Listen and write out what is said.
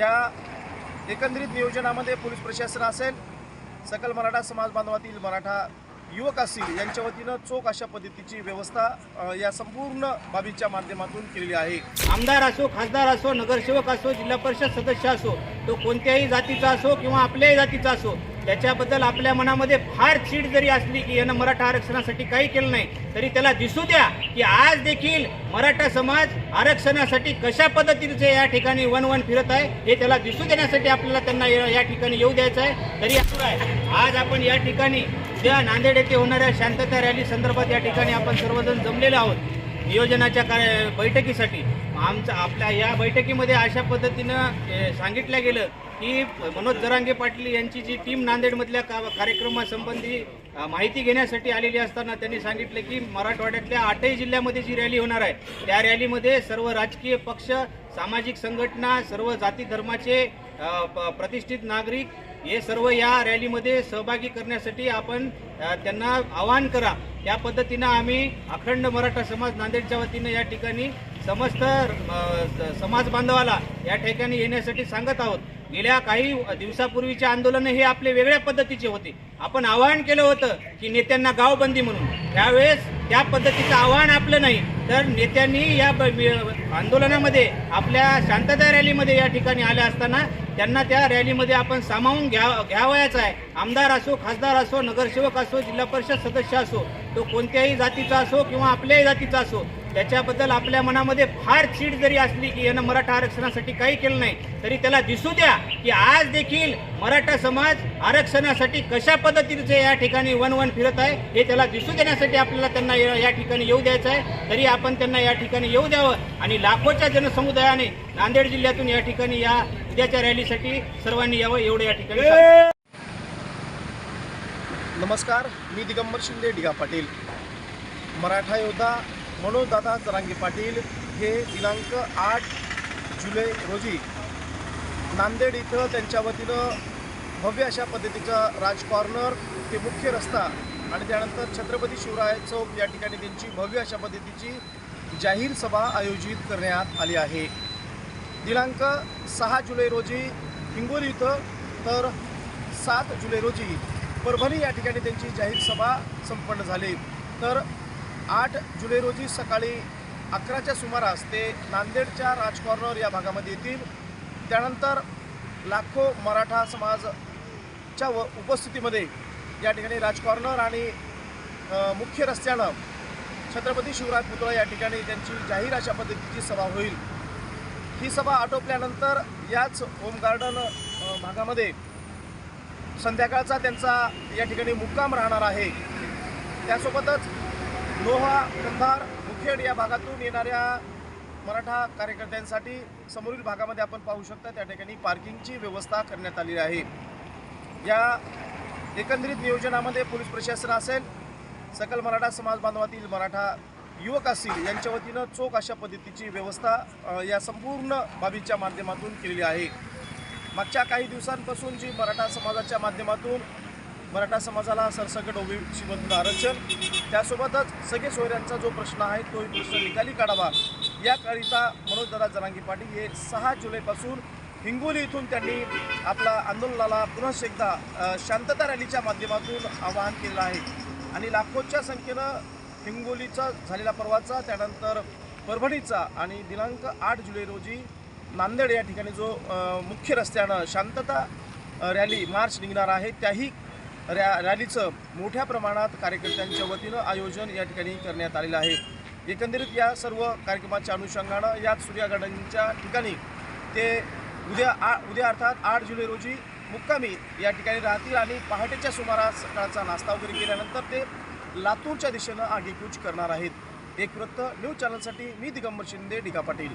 या एकंदरीत नियोजनामध्ये पोलीस प्रशासन असेल सकल मराठा समाज बांधवातील मराठा युवक असतील यांच्या वतीनं चोख अशा पद्धतीची व्यवस्था या संपूर्ण बाबीच्या माध्यमातून केलेली आहे. आमदार असो खासदार असो नगरसेवक असो जिल्हा परिषद सदस्य असो तो कोणत्याही जातीचा असो किंवा आपल्याही जातीचा असो त्याच्याबद्दल आपल्या मनामध्ये फार चीड जरी असली की यानं मराठा आरक्षणासाठी काही केलं नाही तरी त्याला दिसू द्या की आज देखील मराठा समाज आरक्षणासाठी कशा पद्धतीचे या ठिकाणी वन वन फिरत आहे हे त्याला दिसू देण्यासाठी आपल्याला त्यांना या ठिकाणी येऊ द्यायचं आहे. तरी असं आहे आज आपण या ठिकाणी उद्या नांदेड येथे होणाऱ्या शांतता रॅली संदर्भात या ठिकाणी आपण सर्वजण जमलेलो आहोत नियोजनाच्या काय बैठकीसाठी. आमचं आपल्या या बैठकीमध्ये अशा पद्धतीनं सांगितलं गेलं की मनोज जरांगे पाटील यांची जी टीम नांदेडमधल्या का कार्यक्रमासंबंधी माहिती घेण्यासाठी आलेली असताना त्यांनी सांगितलं की मराठवाड्यातल्या आठही जिल्ह्यामध्ये जी रॅली होणार आहे त्या रॅलीमध्ये सर्व राजकीय पक्ष सामाजिक संघटना सर्व जाती धर्माचे प- प्रतिष्ठित नागरिक हे सर्व या रॅलीमध्ये सहभागी करण्यासाठी आपण त्यांना आवाहन करा. या पद्धतीनं आम्ही अखंड मराठा समाज नांदेडच्या वतीनं या ठिकाणी समस्त स- समाज बांधवाला या ठिकाणी येण्यासाठी सांगत आहोत. गेल्या काही दिवसापूर्वीचे आंदोलन हे आपले वेगळ्या पद्धतीचे होते. आपण आवाहन केलं होतं की नेत्यांना गावबंदी म्हणून. त्यावेळेस त्या पद्धतीचं आव्हान आपलं नाही. तर नेत्यांनी या आंदोलनामध्ये आपल्या शांतता रॅलीमध्ये या ठिकाणी आल्या असताना त्यांना त्या रॅलीमध्ये आपण सामावून घ्या घ्यावयाचं आहे. आमदार असो खासदार असो नगरसेवक असो जिल्हा परिषद सदस्य असो तो कोणत्याही जातीचा असो किंवा आपल्याही जातीचा असो त्याच्याबद्दल आपल्या मनामध्ये फार चीड जरी असली की यानं मराठा आरक्षणासाठी काही केलं नाही तरी त्याला दिसू द्या की आज देखील मराठा समाज आरक्षणासाठी कशा पद्धतीचे या ठिकाणी वन वन फिरत आहे हे त्याला दिसू देण्यासाठी आपल्याला त्यांना या ठिकाणी येऊ द्यायचं आहे. तरी आपण त्यांना या ठिकाणी येऊ द्यावं आणि लाखोच्या जनसमुदायाने नांदेड जिल्ह्यातून या ठिकाणी या उद्याच्या रॅलीसाठी सर्वांनी यावं एवढं या ठिकाणी नमस्कार मी दिगंबर शिंदे डिगा पाटील. मराठा योद्धा मनोजदादा जरांगे पाटील हे दिनांक आठ जुलै रोजी नांदेड इथं त्यांच्या वतीनं भव्य अशा पद्धतीचा राज कॉर्नर ते मुख्य रस्ता आणि त्यानंतर छत्रपती शिवराय चौक या ठिकाणी त्यांची भव्य अशा पद्धतीची जाहीर सभा आयोजित करण्यात आली आहे. दिनांक सहा जुलै रोजी हिंगोली इथं तर सात जुलै रोजी परभणी या ठिकाणी त्यांची जाहीर सभा संपन्न झाली. तर आठ जुलै रोजी सकाळी अकराच्या सुमारास ते नांदेडच्या राजकॉर्नर या भागामध्ये येतील. त्यानंतर लाखो मराठा समाजच्या व उपस्थितीमध्ये या ठिकाणी राजकॉर्नर आणि मुख्य रस्त्यानं छत्रपती शिवराज पुतळा या ठिकाणी त्यांची जाहीर अशा पद्धतीची सभा होईल. ही सभा आटोपल्यानंतर याच होम गार्डन भागामध्ये संध्याकाळचा त्यांचा या ठिकाणी मुक्काम राहणार आहे. त्यासोबतच लोहा कंधार मुखेड या भागातून येणाऱ्या मराठा कार्यकर्त्यांसाठी समोरील भागामध्ये आपण पाहू शकता त्या ठिकाणी पार्किंगची व्यवस्था करण्यात आलेली आहे. या एकंदरीत नियोजनामध्ये पोलीस प्रशासन असेल सकल मराठा समाज बांधवातील मराठा युवक असतील यांच्या वतीनं चोख अशा पद्धतीची व्यवस्था या संपूर्ण बाबीच्या माध्यमातून केलेली आहे. मागच्या काही दिवसांपासून जी मराठा समाजाच्या माध्यमातून मराठा समाजाला सरसकट ओबीसीमधून आरक्षण. त्यासोबतच सगळे सोयऱ्यांचा जो प्रश्न आहे तो प्रश्न निकाली काढावा. याकरिता मनोजदादा जरांगी पाटील हे सहा जुलैपासून हिंगोली इथून त्यांनी आपला आंदोलनाला पुनः एकदा शांतता रॅलीच्या माध्यमातून आवाहन केलं आहे. आणि लाखोच्या संख्येनं हिंगोलीचा झालेला परवाचा त्यानंतर परभणीचा आणि दिनांक आठ जुलै रोजी नांदेड या ठिकाणी जो मुख्य रस्त्यानं शांतता रॅली मार्च निघणार आहे त्याही रॅ रॅलीचं मोठ्या प्रमाणात कार्यकर्त्यांच्या वतीनं आयोजन या ठिकाणी करण्यात आलेलं आहे. एकंदरीत या सर्व कार्यक्रमाच्या अनुषंगानं याच सूर्या गार्डनच्या ठिकाणी ते उद्या आ उद्या अर्थात आठ जुलै रोजी मुक्कामी या ठिकाणी राहतील आणि पहाटेच्या सुमारास सकाळचा नाश्ता वगैरे केल्यानंतर ते लातूरच्या दिशेनं आगेकूच करणार आहेत. एक वृत्त न्यूज चॅनलसाठी मी दिगंबर शिंदे डिका पाटील